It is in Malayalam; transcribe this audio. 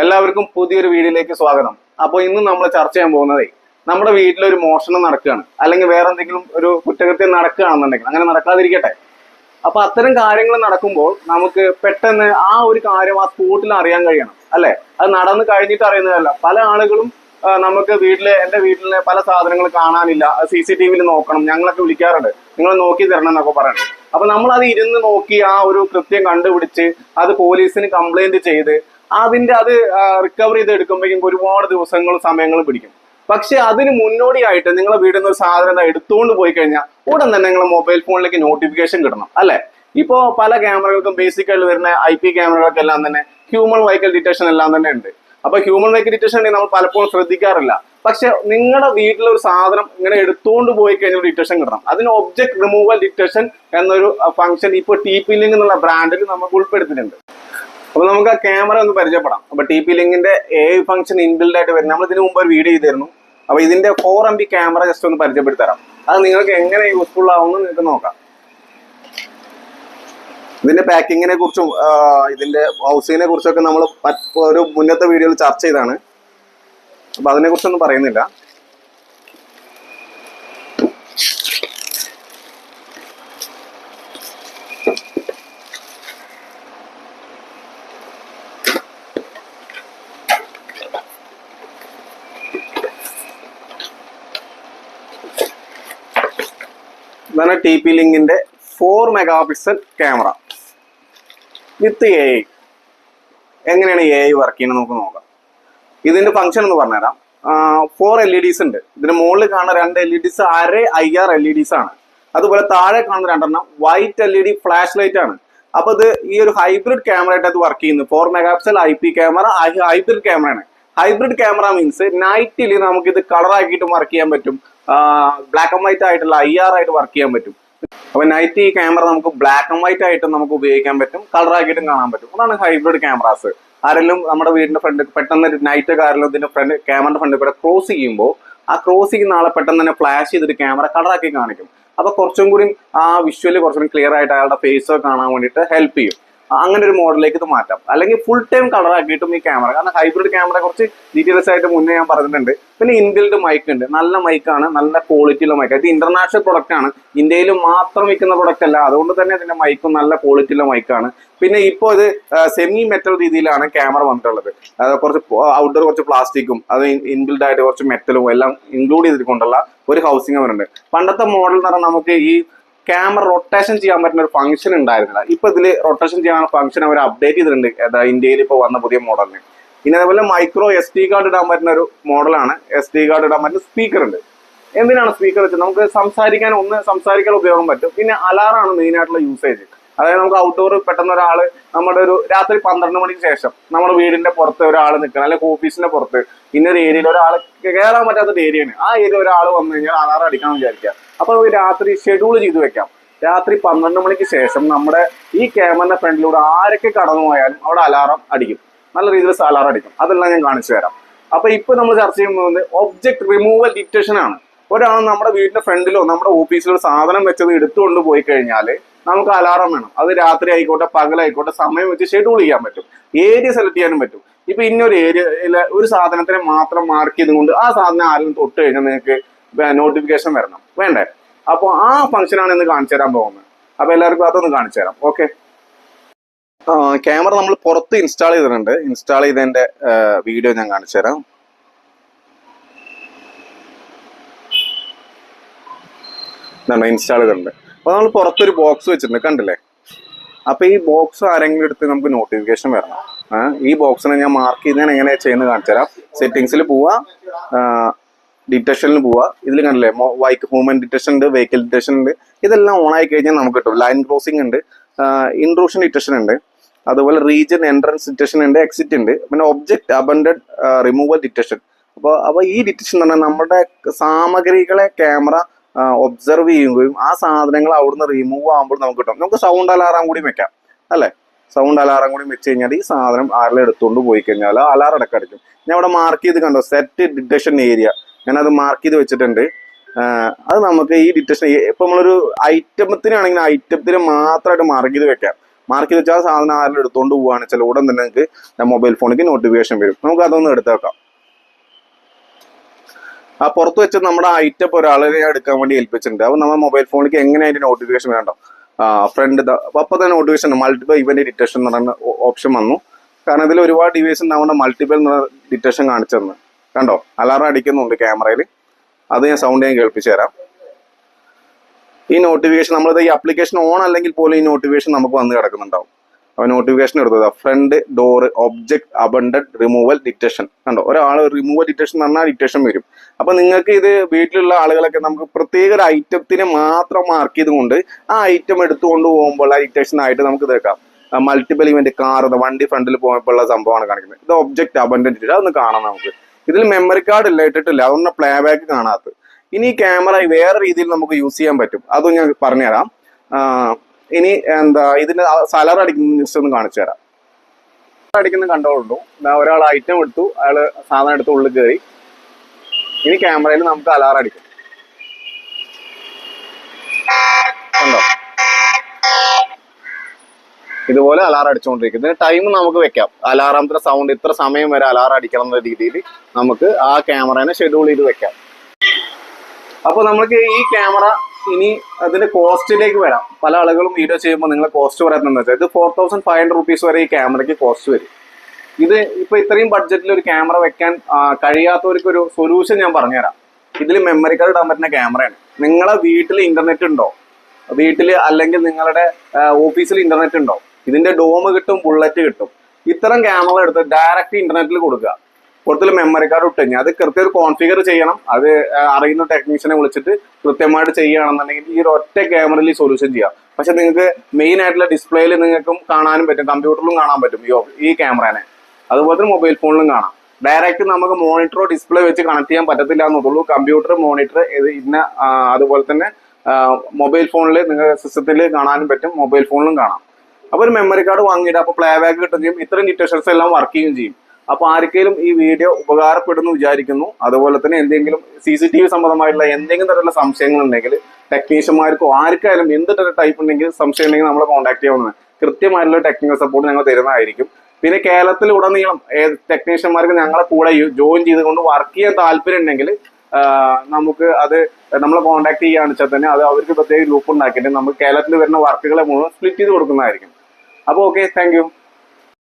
എല്ലാവർക്കും പുതിയൊരു വീഡിയോയിലേക്ക് സ്വാഗതം. അപ്പോൾ ഇന്ന് നമ്മൾ ചർച്ച ചെയ്യാൻ പോകുന്നത് നമ്മുടെ വീട്ടിലൊരു മോഷണം നടക്കുകയാണ്. അല്ലെങ്കിൽ വേറെ എന്തെങ്കിലും ഒരു കുറ്റകൃത്യം നടക്കുകയാണെന്നുണ്ടെങ്കിൽ അങ്ങനെ നടക്കാതിരിക്കട്ടെ. അപ്പൊ അത്തരം കാര്യങ്ങൾ നടക്കുമ്പോൾ നമുക്ക് പെട്ടെന്ന് ആ ഒരു കാര്യം ആ സ്പോട്ടിൽ അറിയാൻ കഴിയണം അല്ലെ? അത് നടന്നു കഴിഞ്ഞിട്ട് അറിയുന്നതല്ല. പല ആളുകളും നമുക്ക് വീട്ടിലെ എന്റെ വീട്ടിലെ പല സാധനങ്ങൾ കാണാനില്ല. സി സി ടി വിയിൽ നോക്കണം. ഞങ്ങളൊക്കെ വിളിക്കാറുണ്ട്. നിങ്ങൾ നോക്കി തരണം എന്നൊക്കെ പറയുന്നത് അപ്പൊ നമ്മൾ അത് ഇരുന്ന് നോക്കി ആ ഒരു കൃത്യം കണ്ടുപിടിച്ച് അത് പോലീസിന് കംപ്ലൈന്റ് ചെയ്ത് അതിന്റെ അത് റിക്കവർ ചെയ്ത് എടുക്കുമ്പോഴേക്കും ഒരുപാട് ദിവസങ്ങളും സമയങ്ങളും പിടിക്കും. പക്ഷെ അതിന് മുന്നോടിയായിട്ട് നിങ്ങളെ വീട്ടിൽ നിന്ന് ഒരു സാധനം എടുത്തുകൊണ്ട് പോയി കഴിഞ്ഞാൽ ഉടൻ തന്നെ നിങ്ങളെ മൊബൈൽ ഫോണിലേക്ക് നോട്ടിഫിക്കേഷൻ കിട്ടണം അല്ലെ? ഇപ്പോ പല ക്യാമറകൾക്കും ബേസിക്കായിട്ട് വരുന്ന ഐ പി ക്യാമറകൾക്കെല്ലാം തന്നെ ഹ്യൂമൻ വൈക്കൽ ഡിറ്റക്ഷൻ എല്ലാം തന്നെ ഉണ്ട്. അപ്പൊ ഹ്യൂമൻ റൈറ്റ് ഡിറ്റക്ഷൻ നമ്മൾ പലപ്പോഴും ശ്രദ്ധിക്കാറില്ല. പക്ഷെ നിങ്ങളുടെ വീട്ടിലെ ഒരു സാധനം ഇങ്ങനെ എടുത്തുകൊണ്ട് പോയി കഴിഞ്ഞാൽ ഡിറ്റക്ഷൻ കിട്ടണം. അതിന് ഒബ്ജക്ട് റിമൂവൽ ഡിറ്റക്ഷൻ എന്നൊരു ഫംഗ്ഷൻ ഇപ്പോൾ ടി പി ലിങ്ക് എന്നുള്ള ബ്രാൻഡിൽ നമുക്ക് ഉൾപ്പെടുത്തിയിട്ടുണ്ട്. അപ്പൊ നമുക്ക് ആ ക്യാമറ ഒന്ന് പരിചയപ്പെടാം. അപ്പൊ ടി പി ലിങ്കിന്റെ എ ഫംഗ്ഷൻ ഇൻബിൽഡ് ആയിട്ട് വരും നമ്മൾ ഇതിനു മുമ്പ് ഒരു വീഡിയോ ചെയ്തിരുന്നു. അപ്പൊ ഇതിന്റെ four M B camera just ഒന്ന് പരിചയപ്പെടുത്തി തരാം. അത് നിങ്ങൾക്ക് എങ്ങനെ യൂസ്ഫുൾ ആവുമെന്ന് നിങ്ങൾക്ക് നോക്കാം. ഇതിന്റെ പാക്കിങ്ങിനെ കുറിച്ചും ഇതിന്റെ ഹൗസിങ്ങിനെ കുറിച്ചൊക്കെ നമ്മൾ ഒരു മുന്നത്തെ വീഡിയോയിൽ ചർച്ച ചെയ്താണ്. അപ്പൊ അതിനെ കുറിച്ചൊന്നും പറയുന്നില്ല. T P ലിങ്കിന്റെ four megapixel camera with A I എങ്ങനെയാണ് എ ഐ വർക്ക് ചെയ്യുന്നത് നമുക്ക് നോക്കാം. ഇതിന്റെ ഫംഗ്ഷൻ എന്ന് പറഞ്ഞുതരാം. ഫോർ എൽ ഇ ഡിസ് ഉണ്ട്. ഇതിന് മുകളിൽ കാണുന്ന രണ്ട് L E Ds are I R L E Ds ആണ്. അതുപോലെ താഴെ കാണുന്ന രണ്ടെണ്ണം white L E D flash light ആണ്. അപ്പൊ ഇത് ഈ ഒരു ഹൈബ്രിഡ് ക്യാമറ ആയിട്ട് അത് വർക്ക് ചെയ്യുന്നു. Four megapixel I P camera hybrid ക്യാമറയാണ് ഹൈബ്രിഡ് ക്യാമറ മീൻസ് നൈറ്റിൽ നമുക്ക് ഇത് കളർ ആക്കിയിട്ട് വർക്ക് ചെയ്യാൻ പറ്റും. ബ്ലാക്ക് ആൻഡ് വൈറ്റ് ആയിട്ടുള്ള ഐ ആർ ആയിട്ട് വർക്ക് ചെയ്യാൻ പറ്റും. അപ്പൊ നൈറ്റ് ഈ ക്യാമറ നമുക്ക് ബ്ലാക്ക് ആൻഡ് വൈറ്റ് ആയിട്ടും നമുക്ക് ഉപയോഗിക്കാൻ പറ്റും. കളർ ആക്കിയിട്ടും കാണാൻ പറ്റും. അതാണ് ഹൈബ്രിഡ് ക്യാമറാസ് ആരെങ്കിലും നമ്മുടെ വീടിന്റെ ഫ്രണ്ട് പെട്ടെന്ന് നൈറ്റ് കാറിലും ഇതിന്റെ ഫ്രണ്ട് ക്യാമറയുടെ ഫ്രണ്ട് കൂടെ ക്രോസ് ചെയ്യുമ്പോൾ ആ ക്രോസ് ചെയ്യുന്ന ആളെ പെട്ടെന്ന് തന്നെ ഫ്ലാഷ് ചെയ്തിട്ട് ക്യാമറ കളറാക്കി കാണിക്കും. അപ്പൊ കുറച്ചും കൂടി ആ വിഷ്വൽ കുറച്ചും ക്ലിയർ ആയിട്ട് അയാളുടെ ഫേസ് കാണാൻ വേണ്ടിയിട്ട് ഹെൽപ്പ് ചെയ്യും. അങ്ങനെ ഒരു മോഡലിലേക്ക് ഇത് മാറ്റാം. അല്ലെങ്കിൽ ഫുൾ ടൈം കളർ ആക്കിയിട്ടും ഈ ക്യാമറ കാരണം ഹൈബ്രിഡ് ക്യാമറ കുറച്ച് ഡീറ്റെയിൽസ് ആയിട്ട് മുന്നേ ഞാൻ പറഞ്ഞിട്ടുണ്ട്. പിന്നെ ഇൻബിൽഡ് മൈക്ക് ഉണ്ട്. നല്ല മൈക്കാണ് നല്ല ക്വാളിറ്റിയുള്ള മൈക്ക് ഇത് ഇന്റർനാഷണൽ പ്രൊഡക്റ്റ് ആണ്. ഇന്ത്യയിൽ മാത്രം വിൽക്കുന്ന പ്രൊഡക്റ്റ് അല്ല. അതുകൊണ്ട് തന്നെ ഇതിന്റെ മൈക്കും നല്ല ക്വാളിറ്റിയുള്ള മൈക്കാണ് പിന്നെ ഇപ്പോൾ ഇത് സെമി മെറ്റൽ രീതിയിലാണ് ക്യാമറ വന്നിട്ടുള്ളത്. കുറച്ച് ഔട്ട്ഡോർ കുറച്ച് പ്ലാസ്റ്റിക്കും അത് ഇൻബിൽഡ് ആയിട്ട് കുറച്ച് മെറ്റലും എല്ലാം ഇൻക്ലൂഡ് ചെയ്തിട്ടുകൊണ്ടുള്ള ഒരു ഹൗസിംഗ് വരുന്നുണ്ട് പണ്ടത്തെ മോഡൽ എന്ന് പറഞ്ഞാൽ നമുക്ക് ഈ ക്യാമറ റൊട്ടേഷൻ ചെയ്യാൻ പറ്റുന്ന ഒരു ഫംഗ്ഷൻ ഉണ്ടായിരുന്നില്ല. ഇപ്പൊ ഇതിൽ റൊട്ടേഷൻ ചെയ്യാനുള്ള ഫംഗ്ഷൻ അവർ അപ്ഡേറ്റ് ചെയ്തിട്ടുണ്ട്. ഏതാ ഇന്ത്യയിൽ ഇപ്പോൾ വന്ന പുതിയ മോഡലിന് പിന്നെ അതേപോലെ മൈക്രോ എസ് ടി കാർഡ് ഇടാൻ പറ്റുന്ന ഒരു മോഡലാണ് എസ് ടി കാർഡ് ഇടാൻ പറ്റുന്ന സ്പീക്കർ ഉണ്ട്. എന്തിനാണ് സ്പീക്കർ വെച്ചത്? നമുക്ക് സംസാരിക്കാൻ ഒന്ന് സംസാരിക്കാൻ ഉപയോഗം പറ്റും. പിന്നെ അലാറാണ് മെയിൻ ആയിട്ടുള്ള യൂസേജ് അതായത് നമുക്ക് ഔട്ട്ഡോർ പെട്ടെന്ന് ഒരാൾ നമ്മുടെ ഒരു രാത്രി പന്ത്രണ്ട് മണിക്ക് ശേഷം നമ്മുടെ വീടിന്റെ പുറത്ത് ഒരാൾ നിൽക്കണം. അല്ലെങ്കിൽ ഓഫീസിന്റെ പുറത്ത്. ഇന്നൊരു ഏരിയയിൽ ഒരാൾ കയറാൻ പറ്റാത്തൊരു ഏരിയയാണ് ആ ഏരിയ ഒരാൾ വന്നു കഴിഞ്ഞാൽ അലാറം അടിക്കാമെന്ന് വിചാരിക്കുക. അപ്പൊ നമുക്ക് രാത്രി ഷെഡ്യൂൾ ചെയ്ത് വെക്കാം. രാത്രി പന്ത്രണ്ട് മണിക്ക് ശേഷം നമ്മുടെ ഈ ക്യാമറിന്റെ ഫ്രണ്ടിലൂടെ ആരൊക്കെ കടന്നു പോയാലും അവിടെ അലാറം അടിക്കും. നല്ല രീതിയിൽ അലാറം അടിക്കും. അതെല്ലാം ഞാൻ കാണിച്ചു തരാം. അപ്പൊ ഇപ്പൊ നമ്മൾ ചർച്ച ചെയ്യുന്നത് ഒബ്ജക്ട് റിമൂവൽ ഡിറ്റക്ഷൻ ആണ്. ഒരാൾ നമ്മുടെ വീടിന്റെ ഫ്രണ്ടിലോ നമ്മുടെ ഓഫീസിലോ സാധനം വെച്ചത് എടുത്തുകൊണ്ട് പോയി കഴിഞ്ഞാൽ നമുക്ക് അലാറം വേണം. അത് രാത്രി ആയിക്കോട്ടെ പകലായിക്കോട്ടെ സമയം വെച്ച് ഷെഡ്യൂൾ ചെയ്യാൻ പറ്റും. ഏരിയ സെലക്ട് ചെയ്യാനും പറ്റും. ഇപ്പൊ ഇന്നൊരു ഏരിയയിലെ ഒരു സാധനത്തിനെ മാത്രം മാർക്ക് ചെയ്തുകൊണ്ട് ആ സാധനം ആരും തൊട്ട് കഴിഞ്ഞാൽ നിങ്ങൾക്ക് നോട്ടിഫിക്കേഷൻ വരണം. വേണ്ടേ? അപ്പോൾ ആ ഫംഗ്ഷനാണ് ഇന്ന് കാണിച്ചു തരാൻ പോകുന്നത്. അപ്പൊ എല്ലാവർക്കും അതൊന്ന് കാണിച്ചു തരാം. ഓക്കെ ക്യാമറ നമ്മൾ പുറത്ത് ഇൻസ്റ്റാൾ ചെയ്തിട്ടുണ്ട്. ഇൻസ്റ്റാൾ ചെയ്തതിന്റെ വീഡിയോ ഞാൻ കാണിച്ചു തരാം. നമ്മൾ ഇൻസ്റ്റാൾ ചെയ്തിട്ടുണ്ട്. അപ്പൊ നമ്മൾ പുറത്തൊരു ബോക്സ് വെച്ചിട്ടുണ്ട്. കണ്ടില്ലേ? അപ്പൊ ഈ ബോക്സ് ആരെങ്കിലും എടുത്ത് നമുക്ക് നോട്ടിഫിക്കേഷൻ വരണം. ഈ ബോക്സിനെ ഞാൻ മാർക്ക് ചെയ്ത് ഞാൻ എങ്ങനെയാണ് ചെയ്യുന്നത് കാണിച്ചു തരാം. സെറ്റിങ്സിൽ പോവാ. ഡിറ്റക്ഷനിൽ പോവാ. ഇതിൽ കണ്ടില്ലേ? വൈക്ക് ഹ്യൂമൻ ഡിറ്റക്ഷൻ ഉണ്ട് വെഹിക്കിൾ ഡിറ്റക്ഷൻ ഉണ്ട് ഇതെല്ലാം ഓൺ ആയി കഴിഞ്ഞാൽ നമുക്ക് കിട്ടും. ലൈൻ ക്രോസിംഗ് ഉണ്ട് ഇൻട്രൂഷൻ ഡിറ്റക്ഷൻ ഉണ്ട് അതുപോലെ റീജിയൻ എൻട്രൻസ് ഡിറ്റക്ഷൻ ഉണ്ട് എക്സിറ്റ് ഉണ്ട് പിന്നെ ഒബ്ജക്ട് അബൻഡഡ് റിമൂവൽ ഡിറ്റക്ഷൻ അപ്പോൾ അപ്പോൾ ഈ ഡിറ്റക്ഷൻ എന്ന് പറഞ്ഞാൽ നമ്മുടെ സാമഗ്രികളെ ക്യാമറ ഒബ്സർവ് ചെയ്യുകയും ആ സാധനങ്ങൾ അവിടുന്ന് റിമൂവ് ആകുമ്പോൾ നമുക്ക് കിട്ടും. നമുക്ക് സൗണ്ട് അലാറം കൂടി വെക്കാം. അല്ലേ? സൗണ്ട് അലാറം കൂടി വെച്ച് കഴിഞ്ഞാൽ ഈ സാധനം ആരെല്ലാം എടുത്തുകൊണ്ട് പോയി കഴിഞ്ഞാൽ അലാറം അടക്കടിക്കും ഞാൻ ഇവിടെ മാർക്ക് ചെയ്ത് കണ്ടോ? സെറ്റ് ഡിറ്റക്ഷൻ ഏരിയ ഞാനത് മാർക്ക് ചെയ്ത് വെച്ചിട്ടുണ്ട്. അത് നമുക്ക് ഈ ഡിറ്റക്ഷൻ ഇപ്പൊ നമ്മളൊരു ഐറ്റമത്തിനാണെങ്കിൽ ഐറ്റത്തിന് മാത്രമായിട്ട് മാർക്ക് ചെയ്ത് വെക്കാം. മാർക്ക് ചെയ്ത് വെച്ചാൽ സാധനം ആരെങ്കിലും എടുത്തുകൊണ്ട് പോവുകയാണ് വെച്ചാൽ ഉടൻ തന്നെ നിങ്ങൾക്ക് മൊബൈൽ ഫോണിലേക്ക് നോട്ടിഫിക്കേഷൻ വരും. നമുക്ക് അതൊന്ന് എടുത്ത് വെക്കാം. ആ പുറത്ത് വെച്ച് നമ്മുടെ ഐറ്റം ഒരാളെ എടുക്കാൻ വേണ്ടി ഏൽപ്പിച്ചിട്ടുണ്ട്. അപ്പോൾ നമ്മുടെ മൊബൈൽ ഫോണിലേക്ക് എങ്ങനെ അതിന്റെ നോട്ടിഫിക്കേഷൻ വേണ്ടോ ഫ്രണ്ട് അപ്പൊ തന്നെ നോട്ടിഫിക്കേഷൻ മൾട്ടിപ്പിൾ ഇവന്റ് ഡിറ്റക്ഷൻ എന്ന് പറയുന്ന ഓപ്ഷൻ വന്നു. കാരണം ഇതിൽ ഒരുപാട് ഡിവൈസ് ഉണ്ടാവുന്ന മൾട്ടിപ്പിൾ ഡിറ്റക്ഷൻ കാണിച്ചു കണ്ടോ? അലാറം അടിക്കുന്നുണ്ട് ക്യാമറയിൽ. അത് ഞാൻ സൗണ്ട് ഞാൻ കേൾപ്പിച്ചു തരാം. ഈ നോട്ടിഫിക്കേഷൻ നമ്മളിത് ഈ അപ്ലിക്കേഷൻ ഓൺ അല്ലെങ്കിൽ പോലും ഈ നോട്ടിഫിക്കേഷൻ നമുക്ക് വന്ന് കിടക്കുന്നുണ്ടാവും. അപ്പോൾ നോട്ടിഫിക്കേഷൻ എടുത്തത് front door object abandoned removal detection കണ്ടോ? ഒരാൾ റിമൂവൽ ഡിറ്റക്ഷൻ എന്ന് പറഞ്ഞാൽ ഡിറ്റക്ഷൻ വരും. അപ്പൊ നിങ്ങൾക്ക് ഇത് വീട്ടിലുള്ള ആളുകളൊക്കെ നമുക്ക് പ്രത്യേക ഒരു ഐറ്റത്തിനെ മാത്രം മാർക്ക് ചെയ്തുകൊണ്ട് ആ ഐറ്റം എടുത്തുകൊണ്ട് പോകുമ്പോൾ ആ ഡിറ്റക്ഷൻ ആയിട്ട് നമുക്ക് ഇതേക്കാം മൾട്ടിപ്പിൾ ഇവന്റ് കാർ വണ്ടി ഫ്രണ്ടിൽ പോകുമ്പോഴുള്ള സംഭവമാണ് കാണിക്കുന്നത്. ഇത് ഒബ്ജക്ട് അബണ്ടന്റ് അതൊന്ന് കാണാം നമുക്ക്. ഇതിൽ മെമ്മറി കാർഡ് ഇല്ല ഇട്ടിട്ടില്ല. അതുകൊണ്ട് പ്ലേ ബാക്ക് കാണാത്തത് ഇനി ക്യാമറ വേറെ രീതിയിൽ നമുക്ക് യൂസ് ചെയ്യാൻ പറ്റും. അതും ഞാൻ പറഞ്ഞുതരാം. ഇനി എന്താ ഇതിന് സലർ അടിക്കുന്ന ജസ്റ്റ് ഒന്ന് കാണിച്ചു തരാം. അടിക്കുന്ന കണ്ടോളൂ ഒരാൾ ഐറ്റം എടുത്തു. അയാൾ സാധനം എടുത്ത് ഉള്ളിൽ കയറി. ഇനി ക്യാമറയിൽ നമുക്ക് അലാറം അടിക്കും. കണ്ടോ? ഇതുപോലെ അലാറം അടിച്ചുകൊണ്ടിരിക്കും ടൈം നമുക്ക് വെക്കാം. അലാറാമത്തെ സൗണ്ട് ഇത്ര സമയം വരെ അലാറം അടിക്കണം എന്ന രീതിയിൽ നമുക്ക് ആ ക്യാമറനെ ഷെഡ്യൂൾ ചെയ്ത് വെക്കാം. അപ്പോൾ നമുക്ക് ഈ ക്യാമറ ഇനി അതിന്റെ കോസ്റ്റിലേക്ക് വരാം. പല ആളുകളും വീഡിയോ ചെയ്യുമ്പോൾ നിങ്ങൾ കോസ്റ്റ് പറയുന്നതെന്ന് വെച്ചാൽ ഇത് four thousand five hundred rupees വരെ ഈ ക്യാമറയ്ക്ക് കോസ്റ്റ് വരും. ഇത് ഇപ്പൊ ഇത്രയും ബഡ്ജറ്റിൽ ഒരു ക്യാമറ വെക്കാൻ കഴിയാത്തവർക്ക് ഒരു സൊല്യൂഷൻ ഞാൻ പറഞ്ഞുതരാം. ഇതിൽ മെമ്മറി കാർഡ് ഇടാൻ പറ്റുന്ന ക്യാമറയാണ് നിങ്ങളെ വീട്ടിൽ ഇന്റർനെറ്റ് ഉണ്ടോ? വീട്ടിൽ അല്ലെങ്കിൽ നിങ്ങളുടെ ഓഫീസിൽ ഇന്റർനെറ്റ് ഉണ്ടോ? ഇതിന്റെ ഡോം കിട്ടും ബുള്ളറ്റ് കിട്ടും. ഇത്തരം ക്യാമറ എടുത്ത് ഡയറക്റ്റ് ഇന്റർനെറ്റിൽ കൊടുക്കുക. പുറത്തിൽ മെമ്മറി കാർഡ് ഇട്ട് കഴിഞ്ഞാൽ അത് കൃത്യം കോൺഫിഗർ ചെയ്യണം. അത് അറിയുന്ന ടെക്നീഷ്യനെ വിളിച്ചിട്ട് കൃത്യമായിട്ട് ചെയ്യുകയാണെന്നുണ്ടെങ്കിൽ ഈ ഒറ്റ ക്യാമറയിൽ സൊല്യൂഷൻ ചെയ്യാം. പക്ഷെ നിങ്ങൾക്ക് മെയിൻ ആയിട്ടുള്ള ഡിസ്പ്ലേയിൽ നിങ്ങൾക്കും കാണാനും പറ്റും കമ്പ്യൂട്ടറിലും കാണാൻ പറ്റും. ഈ ക്യാമറനെ അതുപോലെ തന്നെ മൊബൈൽ ഫോണിലും കാണാം. ഡയറക്റ്റ് നമുക്ക് മോണിറ്ററോ ഡിസ്പ്ലേ വെച്ച് കണക്ട് ചെയ്യാൻ പറ്റത്തില്ല എന്നുള്ളൂ. കമ്പ്യൂട്ടർ മോണിറ്റർ ഇന്ന അതുപോലെ തന്നെ മൊബൈൽ ഫോണിൽ നിങ്ങൾ സിസ്റ്റത്തിൽ കാണാനും പറ്റും. മൊബൈൽ ഫോണിലും കാണാം. അപ്പൊ ഒരു മെമ്മറി കാർഡ് വാങ്ങിയിട്ട് അപ്പൊ പ്ലേ ബാക്ക് കിട്ടുകയും ചെയ്യും. ഇത്രയും ഡിറ്റേഷൻസ് എല്ലാം വർക്ക് ചെയ്യുകയും ചെയ്യും. അപ്പൊ ആർക്കെങ്കിലും ഈ വീഡിയോ ഉപകാരപ്പെടുന്നു വിചാരിക്കുന്നു. അതുപോലെ തന്നെ എന്തെങ്കിലും സി സി ടി വി സംബന്ധമായിട്ടുള്ള എന്തെങ്കിലും തരത്തിലുള്ള സംശയങ്ങൾ ഉണ്ടെങ്കിൽ ടെക്നീഷ്യന്മാർക്കോ ആർക്കായാലും എന്ത് ടൈപ്പ് ഉണ്ടെങ്കിൽ സംശയം ഉണ്ടെങ്കിൽ നമ്മളെ കോൺടാക്ട് ചെയ്യാവുന്നതാണ്. കൃത്യമായിട്ടുള്ള ടെക്നിക്കൽ സപ്പോർട്ട് ഞങ്ങൾ തരുന്നതായിരിക്കും. പിന്നെ കേരളത്തിൽ ഉടനീളം ടെക്നീഷ്യന്മാർക്ക് ഞങ്ങളെ കൂടെ ജോയിൻ ചെയ്തുകൊണ്ട് വർക്ക് ചെയ്യാൻ താല്പര്യം ഉണ്ടെങ്കിൽ നമുക്ക് അത് നമ്മളെ കോൺടാക്ട് ചെയ്യുകയാണെന്ന് വെച്ചാൽ തന്നെ അത് അവർക്ക് പ്രത്യേക ഗ്രൂപ്പ് ഉണ്ടാക്കിയിട്ട് നമുക്ക് കേരളത്തിൽ വരുന്ന വർക്കുകളെ മുഴുവൻ സ്പ്ലിറ്റ് ചെയ്ത് കൊടുക്കുന്നതായിരിക്കും. അപ്പോൾ ഓക്കെ താങ്ക്